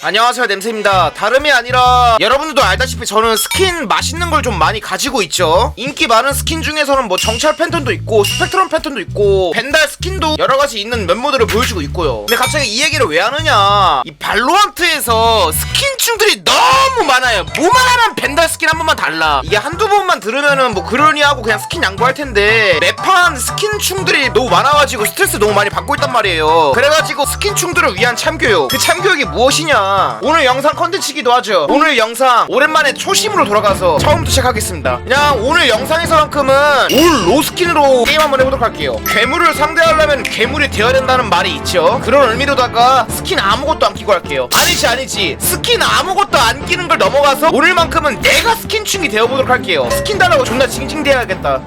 안녕하세요 냄새입니다. 다름이 아니라 여러분들도 알다시피 저는 스킨 맛있는 걸 좀 많이 가지고 있죠. 인기 많은 스킨 중에서는 뭐 정찰 팬턴도 있고 스펙트럼 팬턴도 있고 벤달 스킨도 여러가지 있는 멤버들을 보여주고 있고요. 근데 갑자기 이 얘기를 왜 하느냐. 이 발로한트에서 스킨충들이 너무 많아요. 뭐만 하면 벤달 스킨 한 번만 달라. 이게 한두 번만 들으면은 뭐 그러니 하고 그냥 스킨 양보할 텐데 매판 스킨충들이 너무 많아가지고 스트레스 너무 많이 받고 있단 말이에요. 그래가지고 스킨충들을 위한 참교육. 그 참교육이 무엇이냐 오늘 영상 컨텐츠기도 하죠. 오늘 영상 오랜만에 초심으로 돌아가서 처음부터 시작하겠습니다. 그냥 오늘 영상에서만큼은 올 로스킨으로 게임 한번 해보도록 할게요. 괴물을 상대하려면 괴물이 되어야 된다는 말이 있죠. 그런 의미로다가 스킨 아무것도 안 끼고 할게요. 아니지 아니지. 스킨 아무것도 안 끼는 걸 넘어가서 오늘만큼은 내가 스킨충이 되어보도록 할게요. 스킨 달라고 존나 징징대야겠다.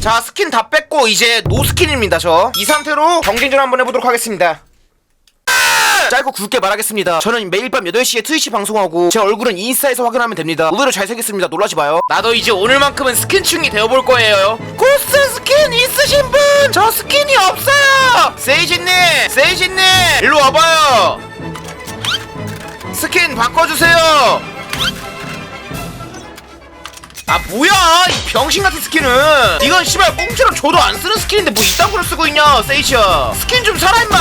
자 스킨 다 뺐고 이제 노스킨입니다 저. 이 상태로 경쟁전 한번 해보도록 하겠습니다 짧고 굵게 말하겠습니다. 저는 매일 밤 8시에 트위치 방송하고 제 얼굴은 인스타에서 확인하면 됩니다. 오늘은 잘생겼습니다. 놀라지 마요. 나도 이제 오늘만큼은 스킨충이 되어볼 거예요. 고스 스킨 있으신 분! 저 스킨이 없어요! 세이지님! 세이지님! 일로 와봐요! 스킨 바꿔주세요! 아 뭐야! 이 병신같은 스킨은! 이건 씨발 꽁치랑 줘도 안 쓰는 스킨인데 뭐 이딴 걸로 쓰고 있냐 세이지야. 스킨 좀 사라 임마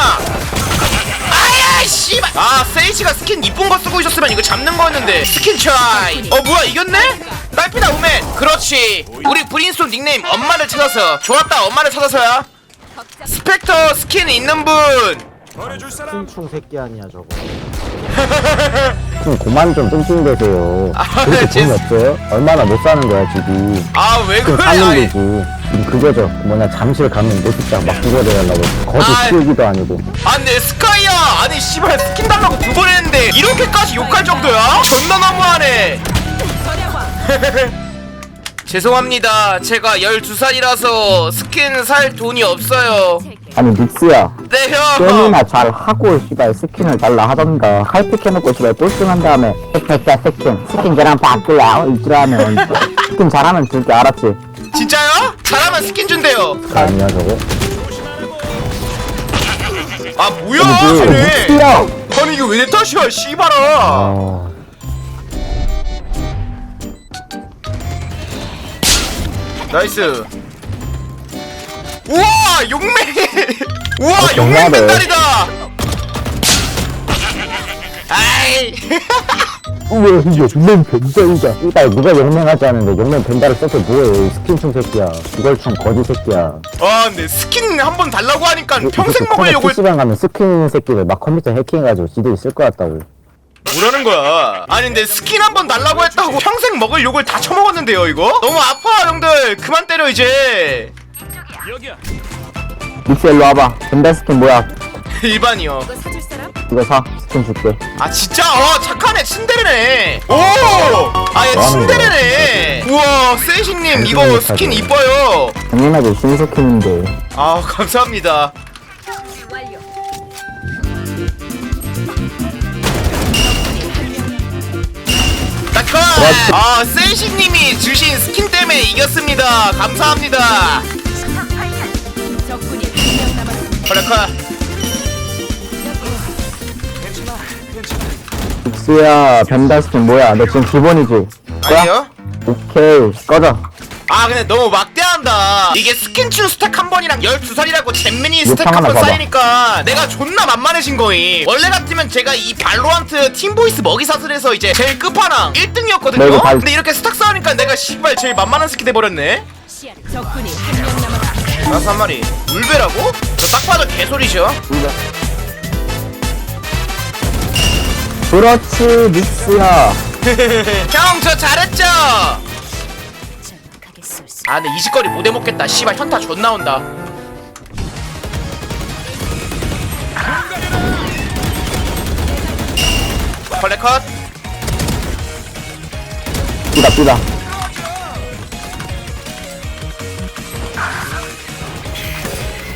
아야 씨발 아 세이지가 스킨 이쁜 거 쓰고 있었으면 이거 잡는 거였는데 스킨 차이 어 뭐야 이겼네? 딸피다 우맨 그렇지 우리 브린스톤 닉네임 엄마를 찾아서 좋았다 엄마를 찾아서야 스펙터 스킨 있는 분 충충 새끼 아니야 저거 좀 그만 좀 뚱뚱대세요. 아, 그렇게 제- 돈이 없어요? 얼마나 못 사는 거야, 집이. 아 왜 좀 그래 사는 아이, 거지. 지금 그거죠. 뭐냐, 잠실 가면 모습장 막 죽어대려고. 거짓 아이. 키우기도 아니고. 아니 스카이야 아니 씨발 스킨 달라고 두 번 했는데 이렇게까지 욕할 정도야? 존나 너무하네 죄송합니다 제가 12살이라서 스킨 살 돈이 없어요 아니, 믹스야. 네형 게임이나 잘 하고, 씨발, 스킨을 달라 하던가. 칼픽 해놓고, 씨발, 꼴등한 다음에, 스킨이야, 스킨. 스킨 걔랑 바꾸야. 이지라면. 스킨 잘하면 줄게, 알았지? 진짜요? 잘하면 스킨 준대요 아니야, 저거. 아 뭐야 쟤네? 믹스야! 아니 이거 왜내 탓이야 씨발아. 아, 나이스. 우와 용맹! 우와 어, 용맹 정말해. 벤달이다. 아이 왜 이게 용맹 벤달이다. 이발 누가 용맹하지 않은데 용맹 벤달을 써서 뭐해. 스킨충 새끼야. 이걸충 거지 새끼야. 아 근데 스킨 한 번 달라고 하니까 이- 평생 먹으려고 했... PC방 가면 스킨 새끼를 막 컴퓨터 해킹해가지고 지들이 쓸 것 같다고. 뭐라는 거야 아니 근데 스킨 한 번 달라고 했다고 평생 먹을 욕을 다 처먹었는데요 이거? 너무 아파 형들 그만 때려 이제 믹스 일로 와봐. 벤달 스킨 뭐야? 일반이요. 이거 사. 스킨 줄게. 아 진짜? 어 착하네. 친데레네. 오아얘 뭐 하는 친데레네. 우와 세이신님 이거 스킨. 이뻐요. 당연하게 신스킨인데. 아 감사합니다. 아 세이신님이 주신 스킨 때문에 이겼습니다. 감사합니다. 적군이 한 명 남았습니다. 그래 컷 믹스야, 벤달 스킨 뭐야? 너 지금 기본이지? 아니요 오케이. 꺼져. 아 근데 너무 막대한다 이게 스킨추 스택 한 번이랑 12살이라고 잼민이 스택 욕탕 한번 하나 봐봐. 쌓이니까 내가 존나 만만해진 거임 원래 같으면 제가 이 발로한트 팀보이스 먹이사슬에서 이제 제일 끝판왕 1등이었거든요 네, 이거 발- 근데 이렇게 스택 쌓으니까 내가 씨발 제일 만만한 스키 돼버렸네 적군이 한 명 남았습니다. 알았어 한 마리 울베라고? 저 딱 봐도 개소리죠 그렇지, 믹스야. 형 저 잘했죠? 아 근데 이직거리 못 해먹겠다 씨발 현타 존나 온다 컬레 컷 삐다, 삐다.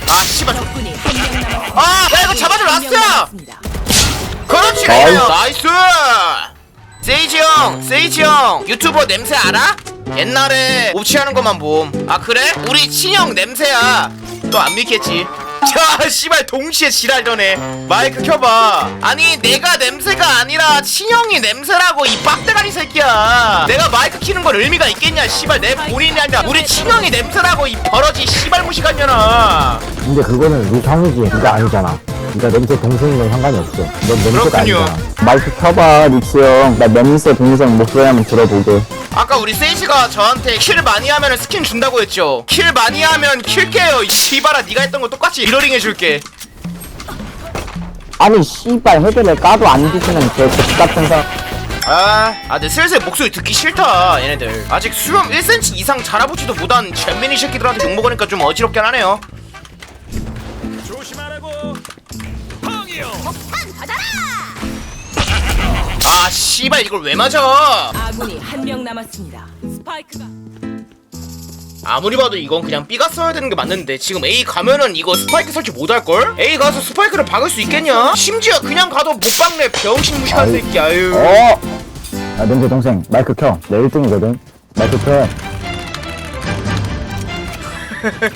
아 씨발 저- 적군이 한명 남았습니다. 아, 야 이거 잡아줘 라스야. 그렇지 나이스. 나이스. 세이지 형 세이지 형. 유튜버 냄새 알아? 옛날에 옵치하는 것만 봄아 그래? 우리 친형 냄새야. 또 안 믿겠지. 자 씨발 동시에 지랄전해. 마이크 켜봐. 아니 내가 냄새가 아니라 친형이 냄새라고 이 빡대가리 새끼야. 내가 마이크 키는 건 의미가 있겠냐 씨발. 내 본인이 아니라 우리 친형이 냄새라고 이 버러지 씨발 무식한 년아. 근데 그거는 네 형이지. 네가 아니잖아 그러니까 냄새 동생인 건 상관이 없어. 넌 냄새가 그렇군요. 아니잖아 마이크 켜봐 닉스 형나 냄새 동생 목소리 한번 들어보게. 아까 우리 세이지가 저한테 킬 많이 하면 스킨 준다고 했죠? 킬 많이 하면 킬게요. 이 씨발아 네가 했던 거 똑같이 리러링 해줄게. 아니 씨발 헤드를 까도 안 뒤지는 저 X같은 사 아, 아, 근데 슬슬 목소리 듣기 싫다, 얘네들. 아직 수염 1cm 이상 자라보지도 못한 잼민이 새끼들한테 욕먹으니까 좀 어지럽긴 하네요. 아, 씨발, 이걸 왜 맞아? 아군이 한 명 남았습니다. 스파이크가 아무리 봐도 이건 그냥 B가 써야 되는 게 맞는데 지금 A 가면은 이거 스파이크 설치 못 할걸? A 가서 스파이크를 박을 수 있겠냐? 심지어 그냥 가도 못 박네 병신 무식한. 새끼 아유 어! 야 냄새 동생 마이크 켜 내 1등이거든 마이크 켜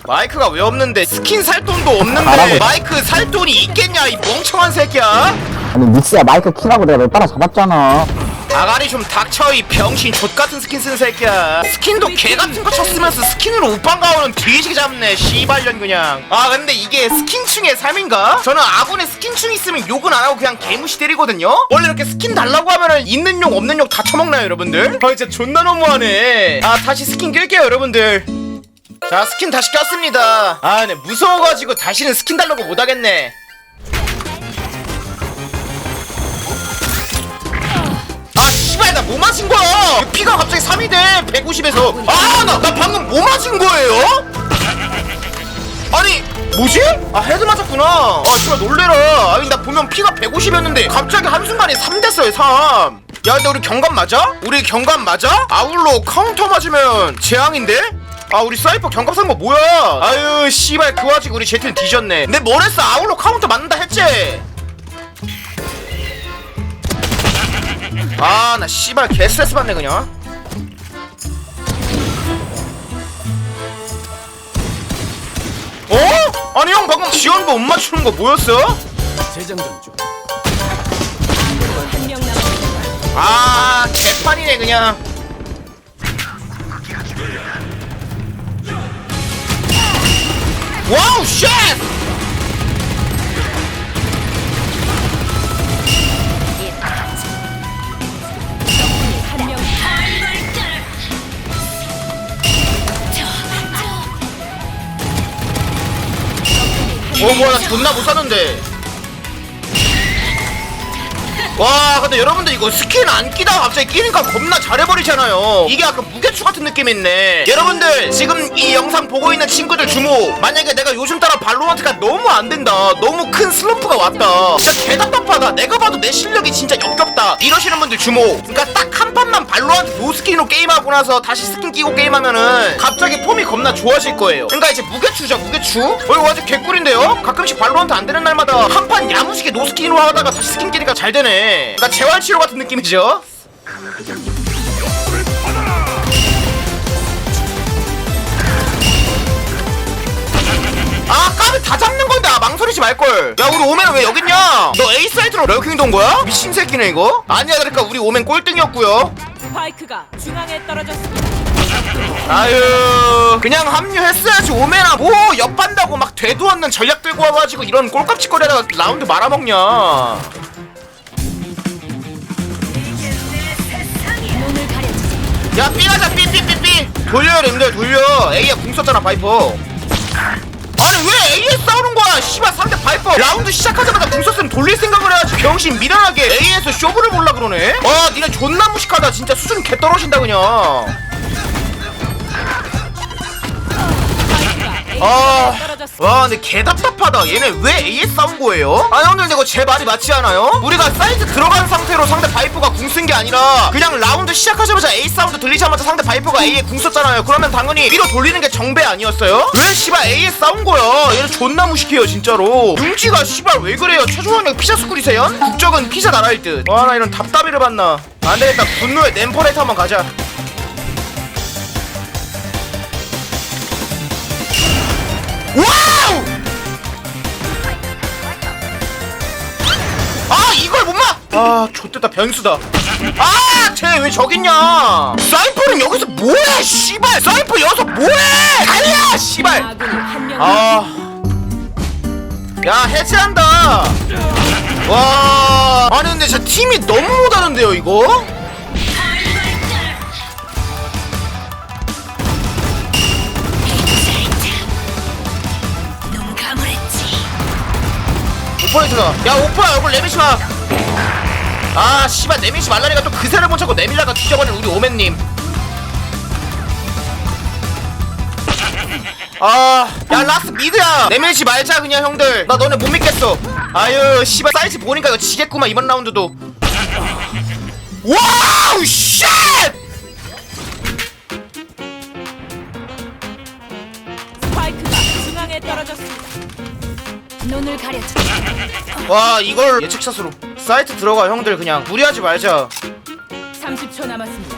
마이크가 왜 없는데 스킨 살 돈도 없는데. 마이크 살 돈이 있겠냐 이 멍청한 새끼야 아니 닉스야 마이크 키라고 내가 너 따라 잡았잖아 아가리 좀 닥쳐 이 병신 족같은 스킨 쓴 새끼야 스킨도 개같은 거 쳤으면서 스킨으로 우빵가오는 뒤지게 잡네 씨발년 그냥 아 근데 이게 스킨충의 삶인가? 저는 아군에 스킨충 있으면 욕은 안 하고 그냥 개무시 때리거든요? 원래 이렇게 스킨 달라고 하면은 있는 욕 없는 욕 다 처먹나요 여러분들? 아 진짜 존나 너무하네 아 다시 스킨 낄게요 여러분들 자 스킨 다시 꼈습니다 아네 무서워가지고 다시는 스킨 달라고 못하겠네 아 씨발 나뭐 마신 거야 피가 갑자기 3이 돼 150에서 아나나 방금 뭐 마신 거예요? 아니 뭐지? 아 헤드 맞았구나 아 씨발 놀래라 아니 나 보면 피가 150이었는데 갑자기 한순간에 3 됐어요 3야 근데 우리 경감 맞아? 우리 경감 맞아? 아울로 카운터 맞으면 재앙인데? 아 우리 사이퍼 경감 산거 뭐야 아유 씨발 그 와중에 우리 제트는 뒤졌네 내뭘 했어 아울로 카운터 맞는다 했지? 아 나 씨발 개 스트레스 받네 그냥 어? 아니 형 방금 지원도 못 맞추는 거 뭐였어? 한명 남았습니다. 아 개판이네 그냥 와우 쉣! 어 뭐야 나 존나 못 샀는데 와 근데 여러분들 이거 스킨 안 끼다가 갑자기 끼니까 겁나 잘해버리잖아요. 이게 약간 무게추 같은 느낌이 있네. 여러분들 지금 이 영상 보고 있는 친구들 주목 만약에 내가 요즘 따라 발로란트가 너무 안 된다 너무 큰 슬럼프가 왔다 진짜 개답답하다 내가 봐도 내 실력이 진짜 역겹다 이러시는 분들 주목 그러니까 딱 한 판만 발로란트 노스킨으로 게임하고 나서 다시 스킨 끼고 게임하면은 갑자기 폼이 겁나 좋아질 거예요. 그러니까 이제 무게추죠 무게추? 어 이거 아주 개꿀인데요? 가끔씩 발로란트 안 되는 날마다 한 판 야무지게 노스킨으로 하다가 다시 스킨 끼니까 잘 되네 그러니까 재활치료 같은 느낌이죠? 아 까비 다 잡는 건데. 아 망설이지 말걸. 야 우리 오맨은 왜 여깄냐? 너 A 사이트로 러킹 돈 거야? 미친 새끼네 이거. 아니야 그러니까 우리 오맨 꼴등이었고요. 스파이크가 중앙에 떨어졌습니다. 아유. 그냥 합류했어야지 오메나 뭐 옆반다고 막 되도 않는 전략 들고 와가지고 이런 꼴값짓거리 하다가 라운드 말아먹냐 야 삐가자 삐삐삐삐. 돌려요 님들 돌려. A야 궁 썼잖아 바이퍼. 아니 왜 A에 싸우는 거야? 씨발 상대 바이퍼. 라운드 시작하자마자 궁 썼으면 돌릴 생각을 해야지. 병신 미련하게 A에서 쇼부를 몰라 그러네. 아 니네 존나 무식하다. 진짜 수준 개 떨어진다 그냥 아, 떨어졌습니다. 와, 근데 개 답답하다. 얘네 왜 A에 싸운 거예요? 아, 형들 이거 제 말이 맞지 않아요? 우리가 사이트 들어간 상태로 상대 바이퍼가 궁 쓴 게 아니라 그냥 라운드 시작하자마자 A 사운드 들리자마자 상대 바이퍼가 A에 궁 썼잖아요. 그러면 당연히 B로 돌리는 게 정배 아니었어요? 왜 씨발 A에 싸운 거야? 얘는 존나 무식해요, 진짜로. 융지가 씨발 왜 그래요? 최종원형 피자 스쿨이세요? 국적은 피자 나라일 듯. 와, 나 이런 답답이를 받나. 안 되겠다. 분노의 램퍼레이트 한번 가자. 아 좆됐다 변수다 아쟤 왜 저기 있냐 사이퍼는 여기서 뭐해 씨발 사이퍼 여기서 뭐해 달려 씨발 아. 야, 해체한다! 와. 아니, 근데 저 팀이 너무 못하는데요, 이거? 오퍼레이트가. 야, 오퍼야, 얼굴 내미지 마! 아, 씨발, 내미지 말라니까 또 그새를 못 찾고 내밀다가 뒤져버린 우리 오맨님. 아, 야, 라스 미드야! 내밀지 말자, 그냥 형들. 나 너네 못 믿겠어. 아유, 씨발, 사이즈 보니까 이거 지겠구만, 이번 라운드도. 와우, 쉣! 떨어졌습니다. 눈을 가려주지. 와 이걸 예측샷으로 사이트 들어가 형들 그냥 무리하지 말자 30초 남았습니다.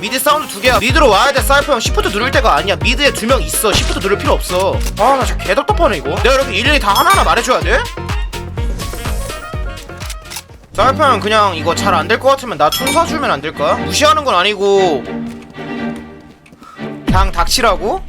미드 사운드 두 개야 미드로 와야 돼 사이퍼 형 시프트 누를 때가 아니야 미드에 두 명 있어 시프트 누를 필요 없어 아 나 진짜 개답답하네 이거 내가 이렇게 일일이 다 하나하나 말해줘야 돼? 사이퍼 형 그냥 이거 잘 안 될 것 같으면 나총 쏴주면 안 될까? 무시하는 건 아니고 그냥 닥치라고?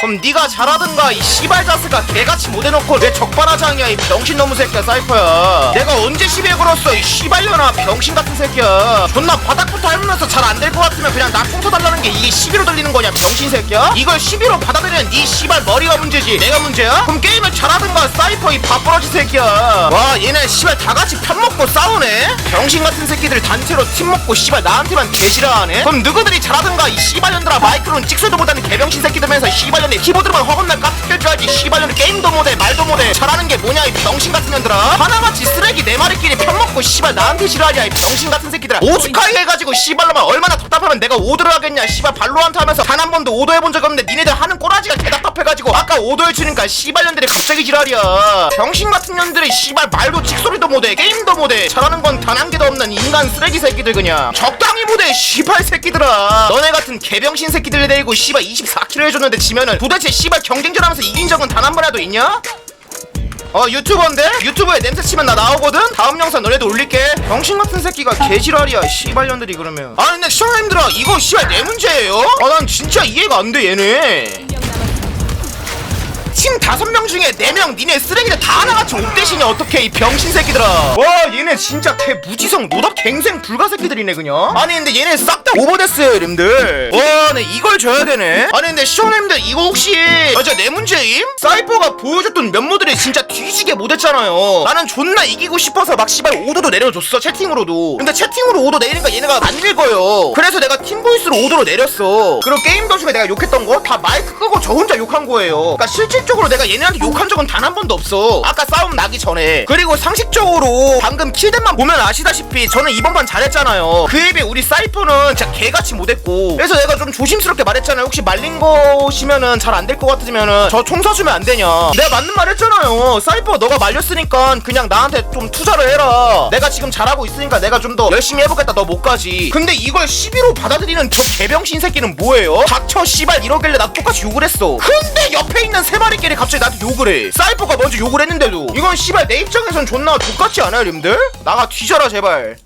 그럼 네가 잘하든가 이 씨발 자스가 개같이 못해놓고 왜 적반하장이야 이 병신놈의 새끼야 사이퍼야. 내가 언제 시비에 걸었어 이 씨발년아 병신 같은 새끼야. 존나 바닥부터 핥으면서 잘 안 될 것 같으면 그냥 나 풍서 달라는 게 이게 시비로 들리는 거냐 병신 새끼야? 이걸 시비로 받아들이는 네 씨발 머리가 문제지. 내가 문제야? 그럼 게임을 잘하든가 사이퍼 이 밥벌어지 새끼야. 와 얘네 씨발 다 같이 편먹고 싸우네? 병신 같은 새끼들 단체로 팀 먹고 씨발 나한테만 개시라 하네? 그럼 누구들이 잘하든가 이 씨발년들아 마이크로는 찍소도 못하는 개병신 새끼들면서 씨발년이 키보드로만 허겁날 깍두 게임도 못해 말도 못해. 잘하는 게 뭐냐 이 병신 같은 년들아. 하나같이 쓰레기 네 마리끼리 편먹고 씨발 나한테 싫어하냐 이 병신 같은 새끼들아. 오스카이 해가지고 씨발로만 얼마나 답답하면 내가 오더를 하겠냐 씨발. 발로한테 하면서 단 한 번도 오더 해본 적 없는데 니네들 하는 꼬라지가 개답답해가지고 아까 오더 해주니까 씨발 년들이 갑자기 지랄이야. 병신 같은 년들이 씨발 말도 찍소리도 못해 게임도 못해. 잘하는 건 단 한 개도 없는 인간 쓰레기 새끼들 그냥. 적당히 못해 씨발 새끼들아. 너네 같은 개병신 새끼들 데리고 씨발 24킬을 해줬는데 지면은 도대체 씨발 경쟁전 하면서 이긴 적은 단 한 번이라도 있냐? 어 유튜버인데? 유튜브에 냄새 치면 나 나오거든? 다음 영상 너네도 올릴게 병신 같은 새끼가 개지랄이야 씨발년들이 그러면 아니 근데 시청자님들아 이거 씨발 내 문제예요? 아 난 진짜 이해가 안 돼 얘네. 팀 다섯 명 중에 네 명 니네 쓰레기들 다 하나같이 옥대시냐 어떡해 이 병신 새끼들아? 와 얘네 진짜 개 무지성 노답 갱생 불가 새끼들이네 그냥. 아니 근데 얘네 싹 다 오버됐어요 님들. 와네 이걸 줘야 되네. 아니 근데 시원님들 이거 혹시 아 진짜 내 문제임? 사이퍼가 보여줬던 면모들이 진짜 뒤지게 못했잖아요. 나는 존나 이기고 싶어서 막 씨발 오도도 내려줬어 채팅으로도. 근데 채팅으로 오도 내리니까 얘네가 안 읽어요. 그래서 내가 팀보이스로 오도로 내렸어. 그리고 게임 도중에 내가 욕했던 거 다 마이크 끄고 저 혼자 욕한 거예요. 그러니까 실질적으로 내가 얘네한테 욕한 적은 단 한 번도 없어. 아까 싸움 나기 전에. 그리고 상식적으로 방금 킬댓만 보면 아시다시피 저는 이번 판 잘했잖아요. 그에 비해 우리 사이퍼는 진짜 개같이 못했고. 그래서 내가 좀 조심스럽게 말했잖아요. 혹시 말린 거시면은 잘 안 될 것 같으면은 저총 쏴주면 안 되냐. 내가 맞는 말 했잖아요. 사이퍼 너가 말렸으니까 그냥 나한테 좀 투자를 해라. 내가 지금 잘하고 있으니까 내가 좀 더 열심히 해보겠다. 너 못 가지. 근데 이걸 시비로 받아들이는 저 개병신 새끼는 뭐예요? 닥쳐 씨발 이러길래 나 똑같이 욕을 했어. 근데 옆에 있는 세마 리끼리 갑자기 나한테 욕을 해. 사이퍼가 먼저 욕을 했는데도. 이건 씨발 내 입장에선 존나 족같지 않아요 님들? 나가 뒤져라 제발